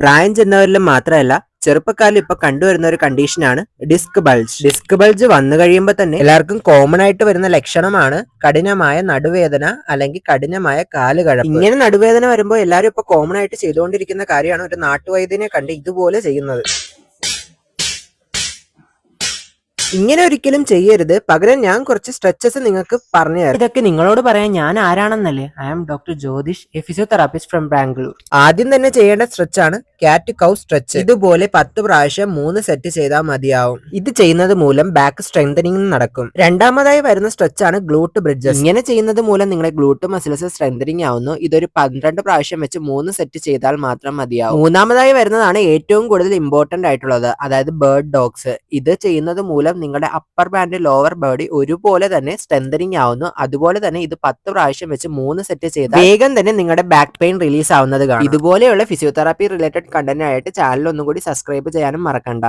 പ്രായം ചെന്നവരിലും മാത്രമല്ല ചെറുപ്പക്കാരിൽ ഇപ്പൊ കണ്ടുവരുന്ന ഒരു കണ്ടീഷനാണ് ഡിസ്ക് ബൾജ് ഡിസ്ക് ബൾജ് വന്നു കഴിയുമ്പോൾ തന്നെ എല്ലാവർക്കും കോമൺ ആയിട്ട് വരുന്ന ലക്ഷണമാണ് കഠിനമായ നടുവേദന അല്ലെങ്കിൽ കഠിനമായ കാലുകഴപ്പ്. ഇങ്ങനെ നടുവേദന വരുമ്പോൾ എല്ലാവരും ഇപ്പൊ കോമൺ ആയിട്ട് ചെയ്തുകൊണ്ടിരിക്കുന്ന കാര്യമാണ് ഒരു നാട്ടുവൈദ്യനെ കണ്ട് ഇതുപോലെ ചെയ്യുന്നത്. ഇങ്ങനെ ഒരിക്കലും ചെയ്യരുത്. പകരം ഞാൻ കുറച്ച് സ്ട്രെച്ചസ് നിങ്ങൾക്ക് പറഞ്ഞു തരാം. ഇതൊക്കെ നിങ്ങളോട് പറയാൻ ഞാൻ ആരാണെന്നല്ലേ? I am doctor Jyothish a physiotherapist from Bangalore ആദ്യം തന്നെ ചെയ്യേണ്ട സ്ട്രെച്ച് ആണ്. കാറ്റ് കൗ സ്ട്രെച്ച് ഇതുപോലെ പത്ത് പ്രാവശ്യം മൂന്ന് സെറ്റ് ചെയ്താൽ മതിയാവും. ഇത് ചെയ്യുന്നത് മൂലം ബാക്ക് സ്ട്രെങ്തനിങ് നടക്കും. രണ്ടാമതായി വരുന്ന സ്ട്രെച്ച് ആണ് ഗ്ലൂട്ട് ബ്രിഡ്ജസ് ഇങ്ങനെ ചെയ്യുന്നത് മൂലം നിങ്ങളുടെ ഗ്ലൂട്ട് മസിൽസ് സ്ട്രെങ്തനിങ് ആവുന്നു. ഇതൊരു പന്ത്രണ്ട് പ്രാവശ്യം വെച്ച് മൂന്ന് സെറ്റ് ചെയ്താൽ മാത്രം മതിയാവും. മൂന്നാമതായി വരുന്നതാണ് ഏറ്റവും കൂടുതൽ ഇമ്പോർട്ടന്റ് ആയിട്ടുള്ളത്. അതായത് ബേർഡ് ഡോഗ്സ് ഇത് ചെയ്യുന്നത് മൂലം നിങ്ങളുടെ അപ്പർ ബാൻഡ് ലോവർ ബോഡി ഒരുപോലെ തന്നെ സ്ട്രെങ്തനിങ് ആവുന്നു. അതുപോലെ തന്നെ ഇത് പത്ത് പ്രാവശ്യം വെച്ച് മൂന്ന് സെറ്റ് ചെയ്താൽ വേഗം തന്നെ നിങ്ങളുടെ ബാക്ക് പെയിൻ റിലീസ് ആവുന്നത് കാണും. ഇതുപോലെയുള്ള ഫിസിയോതെറാപ്പി റിലേറ്റഡ് കണ്ടന്റ് ആയിട്ട് ചാനൽ ഒന്നും കൂടി സബ്സ്ക്രൈബ് ചെയ്യാനും മറക്കണ്ട.